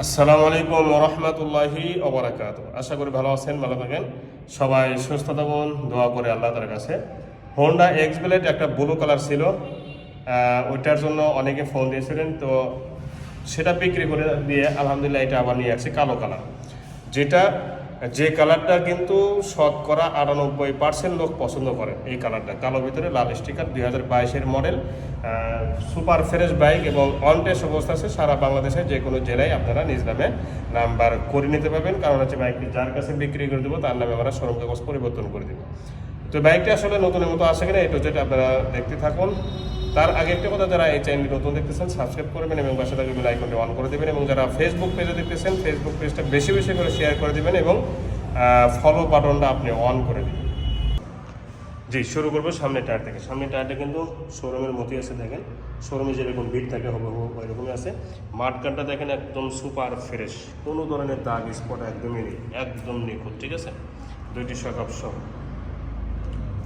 আসসালামু আলাইকুম রহমতুল্লাহি অবরাকাত আশা করি ভালো আছেন, ভালো থাকেন। সবাই সুস্থ থাকুন, দোয়া করে আল্লাহ তার কাছে। হোন্ডা এক্স ব্লেড একটা ব্লু কালার ছিল। ওইটার জন্য অনেকে ফোন দিয়েছিলেন, তো সেটা বিক্রি করে দিয়ে আলহামদুলিল্লাহ এটা আবার নিয়ে আসছে কালো কালার যেটা যে কালারটা কিন্তু শতকরা আটানব্বই পার্সেন্ট লোক পছন্দ করে, এই কালারটা। কালো ভিতরে লাল স্টিকার, দুই হাজার বাইশের মডেল সুপার ফ্রেশ বাইক এবং অন টেস্ট অবস্থা আছে। সারা বাংলাদেশে যে কোনো জেলায় আপনারা নিজ নামে নাম্বার করে নিতে পারবেন। কারণ হচ্ছে বাইকটি যার কাছে বিক্রি করে দেবো, তার নামে আমরা শোরুম কাগজ পরিবর্তন করে দেবো। তো বাইকটি আসলে নতুনের মতো আসে কিনা এটা যেটা আপনারা দেখতে থাকুন। তার আগে একটা কথা, যারা এই চ্যানেলটি নতুন দেখতেছেন সাবস্ক্রাইব করবেন এবং পাশে থাকা বেল আইকনটি অন করে দেবেন এবং যারা ফেসবুক পেজে দেখতেছেন ফেসবুক পেজটা বেশি বেশি করে শেয়ার করে দিবেন এবং ফলো বাটনটা আপনি অন করে দিবেন। জি, শুরু করব সামনে টায়ার থেকে। সামনে টায়ারটা কিন্তু শোরুমের মতোই আছে, দেখেন। শোরুমে যেরকম ভিড় থাকে হবে ওই রকমই আছে। মাঠকানটা দেখেন একদম সুপার ফ্রেশ কোনো ধরনের দাগ স্পট একদমই নেই। একদম নিখুঁত, ঠিক আছে? দুইটি সকাপ সহ।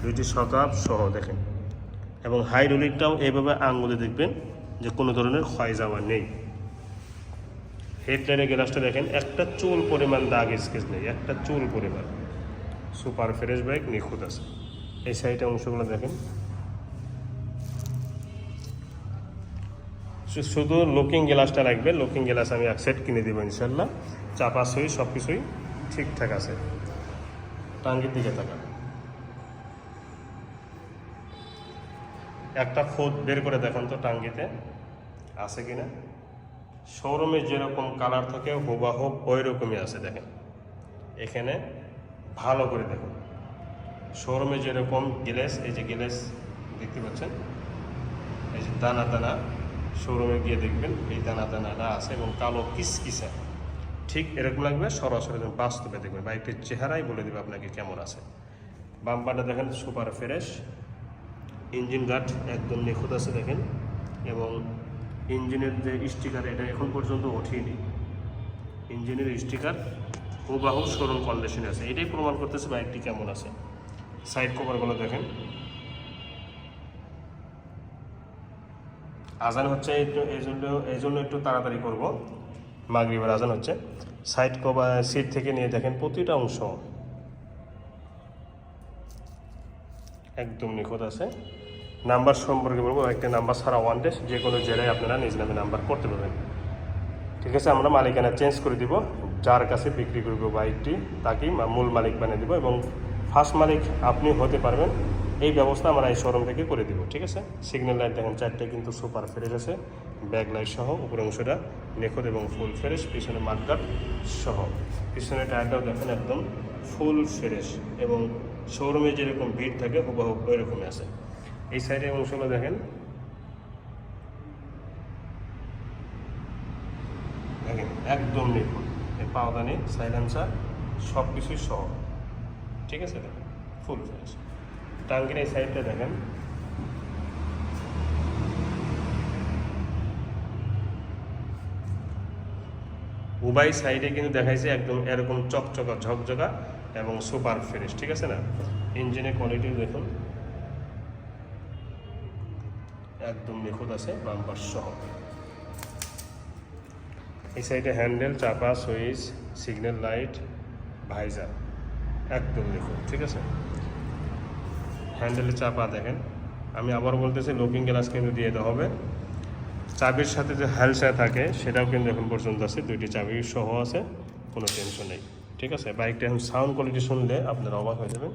দুইটি সকাপ সহ, দেখেন। এবং হাইড্রোলিকটাও এইভাবে আঙ্গুলে দেখবেন যে কোনো ধরনের ক্ষয় যাওয়া নেই। হেডলাইনের গ্লাসটা দেখেন, একটা চুল পরিমাণ দাগ স্কেচ নেই, একটা চুল পরিমাণ। সুপার ফ্রেশ বাইক নিখুঁত আছে। এই সাইডের অংশগুলো দেখেন। শুধু লুকিং গ্লাসটা লাগবে লুকিং গ্লাস আমি এক সেট কিনে দেবো ইনশাল্লাহ চাপা সই সব কিছুই ঠিকঠাক আছে। টাঙ্গির দিকে তাকান। একটা খোদ বের করে দেখুন তো টাঙ্গিতে। আছে কিনা? শোরুমে যেরকম কালার থাকে হুবাহুব ওই রকমই আছে, দেখেন। এখানে ভালো করে দেখুন। শোরুমে যেরকম গ্লেস, এই যে গ্লেস দেখতে পাচ্ছেন? এই যে দানা দানা, শোরুমে গিয়ে দেখবেন এই দানা দানাটা আছে এবং কালো কিসকিসা। ঠিক এরকম লাগবে, সরাসরি বাস্তবে দেখবেন। বাইকটির চেহারাই বলে দেবে আপনাকে কেমন আছে। বাম্পারটা দেখেন সুপার ফ্রেশ। ইঞ্জিন গার্ড একদম নিখুঁত আছে দেখেন। এবং ইঞ্জিনের যে স্টিকার, এটা এখন পর্যন্ত ওঠেনি। ইঞ্জিনের স্টিকার হুবাহু শোরুম কন্ডিশনে আছে। এটাই প্রমাণ করতেছে বাইকটি কেমন আছে। সাইড কভারগুলো দেখেন। আজান হচ্ছে একটু, এই জন্য এই জন্য একটু তাড়াতাড়ি করব। মাগরিবের আজান হচ্ছে। সাইড কভার সিট থেকে নিয়ে দেখেন প্রতিটা অংশ। একদম নিখুঁত আছে। নাম্বার সম্পর্কে বলব, একটা নাম্বার ছাড়া ওয়ান ডে যে কোনো জেলায় আপনারা নিজ নামে নাম্বার করতে পারবেন। ঠিক আছে, আমরা মালিকানা চেঞ্জ করে দিব, যার কাছে বিক্রি করব বাইকটি, তাকেই মূল মালিক বানিয়ে দিব এবং ফার্স্ট মালিক আপনি হতে পারবেন, এই ব্যবস্থা আমরা এই শোরুম থেকে করে দিব, ঠিক আছে? সিগন্যাল লাইট দেখেন, চারটে কিন্তু সুপার ফ্রেশ আছে ব্যাক লাইট সহ উপর অংশটা নিখুঁত এবং ফুল ফ্রেশ পিছনে মাঠগাট সহ। পিছনে টায়ারটাও দেখেন একদম ফুল ফ্রেশ এবং শোরুমে যেরকম ভিড় থাকে, হুবহু ওই রকমই আছে। এই সাইডের অংশগুলো দেখেন। দেখেন, একদম নিখুঁত। এই পাওদানি সাইলেন্সার সব কিছুই সহ। ঠিক আছে? দেখেন ফুল ফ্রেশ এই সাইডটা দেখেন। উভয় সাইডে কিন্তু দেখাইছে একদম এরকম চকচকা, ঝকঝকা এবং সুপার ফ্রেশ ঠিক আছে না? ইঞ্জিনের কোয়ালিটি দেখুন। একদম নিখুঁত আছে বাম্পার সহ। এই সাইডে হ্যান্ডেল, চাপা, সুইচ, সিগন্যাল লাইট, ভাইজার, একদম নিখুঁত, ঠিক আছে? হ্যান্ডেলে চাপা দেখেন। আমি আবার বলতেছি, লুকিং গ্লাস কিন্তু দিয়ে দেওয়া হবে। চাবির সাথে যে হ্যান্ডসা থাকে, সেটাও কিন্তু এখন পর্যন্ত আছে। দুইটি চাবি সহ আছে, কোনো টেনশন নেই, ঠিক আছে? বাইকটা এখন সাউন্ড কোয়ালিটি শুনলে আপনারা অবাক হয়ে যাবেন।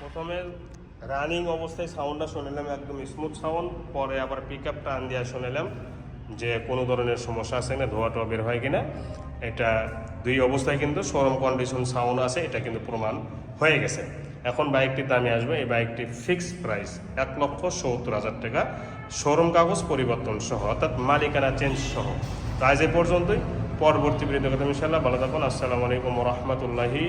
প্রথমে রানিং অবস্থায় সাউন্ডটা শুনেলাম, একদম স্মুথ সাউন্ড, পরে আবার পিক আপ টান দিয়ে শুনেলাম যে কোনো ধরনের সমস্যা আছে না ধোয়া টোয়া বের হয় কিনা, এটা দুই অবস্থায় কিন্তু শোরুম কন্ডিশন সাউন্ড আছে, এটা কিন্তু প্রমাণ হয়ে গেছে। এখন বাইকটির দামে আসবে, এই বাইকটি ফিক্স প্রাইস এক লক্ষ সত্তর হাজার টাকা। শোরুম কাগজ পরিবর্তন সহ, অর্থাৎ মালিকানা চেঞ্জ সহ। তো আজ এ পর্যন্তই, পরবর্তী ভিডিওতে কথা ইনশাল্লাহ ভালো থাকুন, আসসালামু আলাইকুম রহমতুল্লাহি